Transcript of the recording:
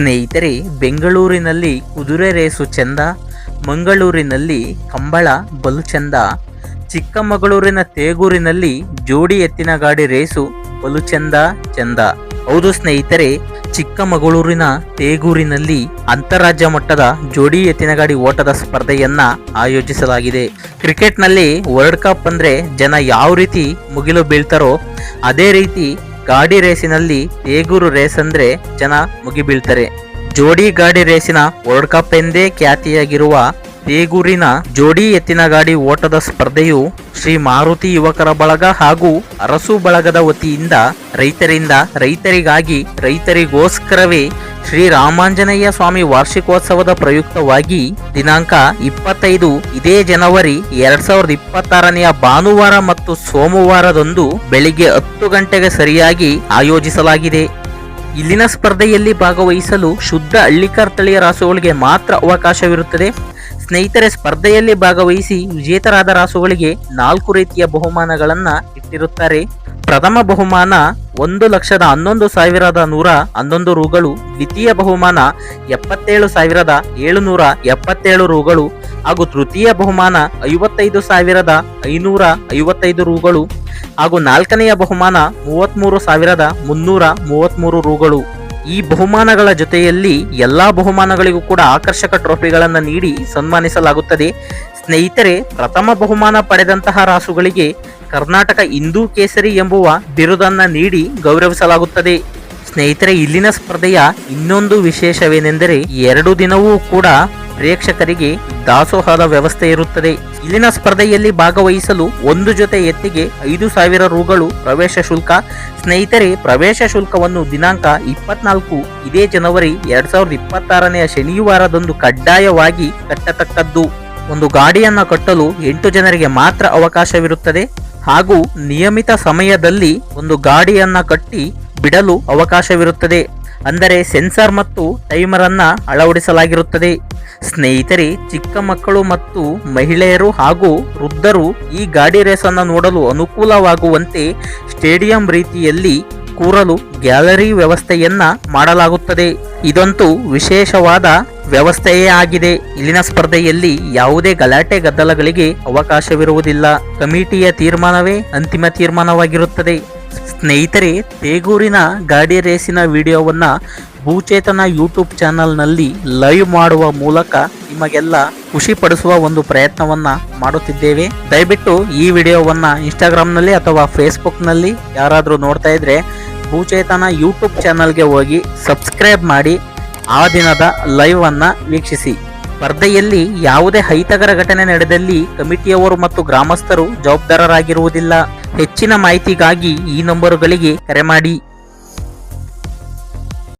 ಸ್ನೇಹಿತರೆ, ಬೆಂಗಳೂರಿನಲ್ಲಿ ಕುದುರೆ ರೇಸು ಚೆಂದ, ಮಂಗಳೂರಿನಲ್ಲಿ ಕಂಬಳ ಬಲು ಚೆಂದ, ಚಿಕ್ಕಮಗಳೂರಿನ ತೇಗೂರಿನಲ್ಲಿ ಜೋಡಿ ಎತ್ತಿನ ಗಾಡಿ ರೇಸು ಬಲು ಚೆಂದ ಚೆಂದ. ಹೌದು ಸ್ನೇಹಿತರೆ, ಚಿಕ್ಕಮಗಳೂರಿನ ತೇಗೂರಿನಲ್ಲಿ ಅಂತಾರಾಜ್ಯ ಮಟ್ಟದ ಜೋಡಿ ಎತ್ತಿನ ಗಾಡಿ ಓಟದ ಸ್ಪರ್ಧೆಯನ್ನ ಆಯೋಜಿಸಲಾಗಿದೆ. ಕ್ರಿಕೆಟ್ನಲ್ಲಿ ವರ್ಲ್ಡ್ ಕಪ್ ಅಂದ್ರೆ ಜನ ಯಾವ ರೀತಿ ಮುಗಿಲು ಬೀಳ್ತಾರೋ, ಅದೇ ರೀತಿ ಗಾಡಿ ರೇಸಿನಲ್ಲಿ ಏಗೂರು ರೇಸ್ ಅಂದ್ರೆ ಜನ ಮುಗಿಬೀಳ್ತಾರೆ. ಜೋಡಿ ಗಾಡಿ ರೇಸಿನ ವರ್ಲ್ಡ್ ಕಪ್ ಎಂದೇ ಖ್ಯಾತಿಯಾಗಿರುವ ತೇಗೂರಿನ ಜೋಡಿ ಎತ್ತಿನ ಗಾಡಿ ಓಟದ ಸ್ಪರ್ಧೆಯು ಶ್ರೀ ಮಾರುತಿ ಯುವಕರ ಬಳಗ ಹಾಗೂ ಅರಸು ಬಳಗದ ವತಿಯಿಂದ ರೈತರಿಂದ ರೈತರಿಗಾಗಿ ರೈತರಿಗೋಸ್ಕರವೇ ಶ್ರೀ ರಾಮಾಂಜನೇಯ ಸ್ವಾಮಿ ವಾರ್ಷಿಕೋತ್ಸವದ ಪ್ರಯುಕ್ತವಾಗಿ ದಿನಾಂಕ ಇಪ್ಪತ್ತೈದು. ಇದೇ ಜನವರಿ ಎರಡ್ ಸಾವಿರದ ಇಪ್ಪತ್ತಾರನೆಯ ಭಾನುವಾರ ಮತ್ತು ಸೋಮವಾರದಂದು ಬೆಳಿಗ್ಗೆ ಹತ್ತು ಗಂಟೆಗೆ ಸರಿಯಾಗಿ ಆಯೋಜಿಸಲಾಗಿದೆ. ಇಲ್ಲಿನ ಸ್ಪರ್ಧೆಯಲ್ಲಿ ಭಾಗವಹಿಸಲು ಶುದ್ಧ ಹಳ್ಳಿಕಾರ್ ತಳಿಯ ರಾಸುಗಳಿಗೆ ಮಾತ್ರ ಅವಕಾಶವಿರುತ್ತದೆ. ಸ್ನೇಹಿತರೆ, ಸ್ಪರ್ಧೆಯಲ್ಲಿ ಭಾಗವಹಿಸಿ ವಿಜೇತರಾದ ರಾಸುಗಳಿಗೆ ನಾಲ್ಕು ರೀತಿಯ ಬಹುಮಾನಗಳನ್ನು ಇಟ್ಟಿರುತ್ತಾರೆ. ಪ್ರಥಮ ಬಹುಮಾನ ಒಂದು ಲಕ್ಷದ ಹನ್ನೊಂದು ಸಾವಿರದ ನೂರ ಹನ್ನೊಂದು ರೂಗಳು, ದ್ವಿತೀಯ ಬಹುಮಾನ ಎಪ್ಪತ್ತೇಳು ಸಾವಿರದ ಏಳುನೂರ ಎಪ್ಪತ್ತೇಳು ರೂಗಳು ಹಾಗೂ ತೃತೀಯ ಬಹುಮಾನ ಐವತ್ತೈದು ಸಾವಿರದ ಐನೂರ ಐವತ್ತೈದು ರೂಗಳು ಹಾಗೂ ನಾಲ್ಕನೆಯ ಬಹುಮಾನ ಮೂವತ್ತ್ಮೂರು ಸಾವಿರದ ಮುನ್ನೂರ ಮೂವತ್ತ್ಮೂರು ರೂಗಳು. ಈ ಬಹುಮಾನಗಳ ಜೊತೆಯಲ್ಲಿ ಎಲ್ಲಾ ಬಹುಮಾನಗಳಿಗೂ ಕೂಡ ಆಕರ್ಷಕ ಟ್ರೋಫಿಗಳನ್ನು ನೀಡಿ ಸನ್ಮಾನಿಸಲಾಗುತ್ತದೆ. ಸ್ನೇಹಿತರೆ, ಪ್ರಥಮ ಬಹುಮಾನ ಪಡೆದಂತಹ ರಾಸುಗಳಿಗೆ ಕರ್ನಾಟಕ ಹಿಂದೂ ಕೇಸರಿ ಎಂಬುವ ಬಿರುದನ್ನ ನೀಡಿ ಗೌರವಿಸಲಾಗುತ್ತದೆ. ಸ್ನೇಹಿತರೆ, ಇಲ್ಲಿನ ಸ್ಪರ್ಧೆಯ ಇನ್ನೊಂದು ವಿಶೇಷವೇನೆಂದರೆ ಎರಡು ದಿನವೂ ಕೂಡ ಪ್ರೇಕ್ಷಕರಿಗೆ ದಾಸೋಹದ ವ್ಯವಸ್ಥೆ ಇರುತ್ತದೆ. ಇಲ್ಲಿನ ಸ್ಪರ್ಧೆಯಲ್ಲಿ ಭಾಗವಹಿಸಲು ಒಂದು ಜೊತೆ ಎತ್ತಿಗೆ ಐದು ಸಾವಿರ ರೂಗಳು ಪ್ರವೇಶ ಶುಲ್ಕ. ಸ್ನೇಹಿತರೆ, ಪ್ರವೇಶ ಶುಲ್ಕವನ್ನು ದಿನಾಂಕ ಇಪ್ಪತ್ನಾಲ್ಕು, ಇದೇ ಜನವರಿ ಎರಡ್ ಸಾವಿರದ ಇಪ್ಪತ್ತಾರನೆಯ ಶನಿವಾರದಂದು ಕಡ್ಡಾಯವಾಗಿ ಕಟ್ಟತಕ್ಕದ್ದು. ಒಂದು ಗಾಡಿಯನ್ನು ಕಟ್ಟಲು ಎಂಟು ಜನರಿಗೆ ಮಾತ್ರ ಅವಕಾಶವಿರುತ್ತದೆ. ಹಾಗೂ ನಿಯಮಿತ ಸಮಯದಲ್ಲಿ ಒಂದು ಗಾಡಿಯನ್ನ ಕಟ್ಟಿ ಬಿಡಲು ಅವಕಾಶವಿರುತ್ತದೆ. ಅಂದರೆ ಸೆನ್ಸಾರ್ ಮತ್ತು ಟೈಮರ್ ಅನ್ನ ಅಳವಡಿಸಲಾಗಿರುತ್ತದೆ. ಸ್ನೇಹಿತರೆ, ಚಿಕ್ಕ ಮಕ್ಕಳು ಮತ್ತು ಮಹಿಳೆಯರು ಹಾಗೂ ವೃದ್ಧರು ಈ ಗಾಡಿ ರೇಸನ್ನು ನೋಡಲು ಅನುಕೂಲವಾಗುವಂತೆ ಸ್ಟೇಡಿಯಂ ರೀತಿಯಲ್ಲಿ ಕೂರಲು ಗ್ಯಾಲರಿ ವ್ಯವಸ್ಥೆಯನ್ನ ಮಾಡಲಾಗುತ್ತದೆ. ಇದಂತೂ ವಿಶೇಷವಾದ ವ್ಯವಸ್ಥೆಯೇ ಆಗಿದೆ. ಇಲ್ಲಿನ ಸ್ಪರ್ಧೆಯಲ್ಲಿ ಯಾವುದೇ ಗಲಾಟೆ ಗದ್ದಲಗಳಿಗೆ ಅವಕಾಶವಿರುವುದಿಲ್ಲ. ಕಮಿಟಿಯ ತೀರ್ಮಾನವೇ ಅಂತಿಮ ತೀರ್ಮಾನವಾಗಿರುತ್ತದೆ. ಸ್ನೇಹಿತರೆ, ತೇಗೂರಿನ ಗಾಡಿ ರೇಸಿನ ವಿಡಿಯೋವನ್ನು ಭೂಚೇತನ ಯೂಟ್ಯೂಬ್ ಚಾನಲ್ನಲ್ಲಿ ಲೈವ್ ಮಾಡುವ ಮೂಲಕ ನಿಮಗೆಲ್ಲ ಖುಷಿ ಪಡಿಸುವ ಒಂದು ಪ್ರಯತ್ನವನ್ನ ಮಾಡುತ್ತಿದ್ದೇವೆ. ದಯವಿಟ್ಟು ಈ ವಿಡಿಯೋವನ್ನ ಇನ್ಸ್ಟಾಗ್ರಾಮ್ನಲ್ಲಿ ಅಥವಾ ಫೇಸ್ಬುಕ್ನಲ್ಲಿ ಯಾರಾದರೂ ನೋಡ್ತಾ ಇದ್ರೆ ಭೂಚೇತನ ಯೂಟ್ಯೂಬ್ ಚಾನಲ್ಗೆ ಹೋಗಿ ಸಬ್ಸ್ಕ್ರೈಬ್ ಮಾಡಿ, ಆ ದಿನದ ಲೈವ್ ಅನ್ನ ವೀಕ್ಷಿಸಿ. ಸ್ಪರ್ಧೆಯಲ್ಲಿ ಯಾವುದೇ ಹೈತಕರ ಘಟನೆ ನಡೆದಲ್ಲಿ ಕಮಿಟಿಯವರು ಮತ್ತು ಗ್ರಾಮಸ್ಥರು ಜವಾಬ್ದಾರರಾಗಿರುವುದಿಲ್ಲ. ಹೆಚ್ಚಿನ ಮಾಹಿತಿಗಾಗಿ ಈ ನಂಬರುಗಳಿಗೆ ಕರೆ ಮಾಡಿ.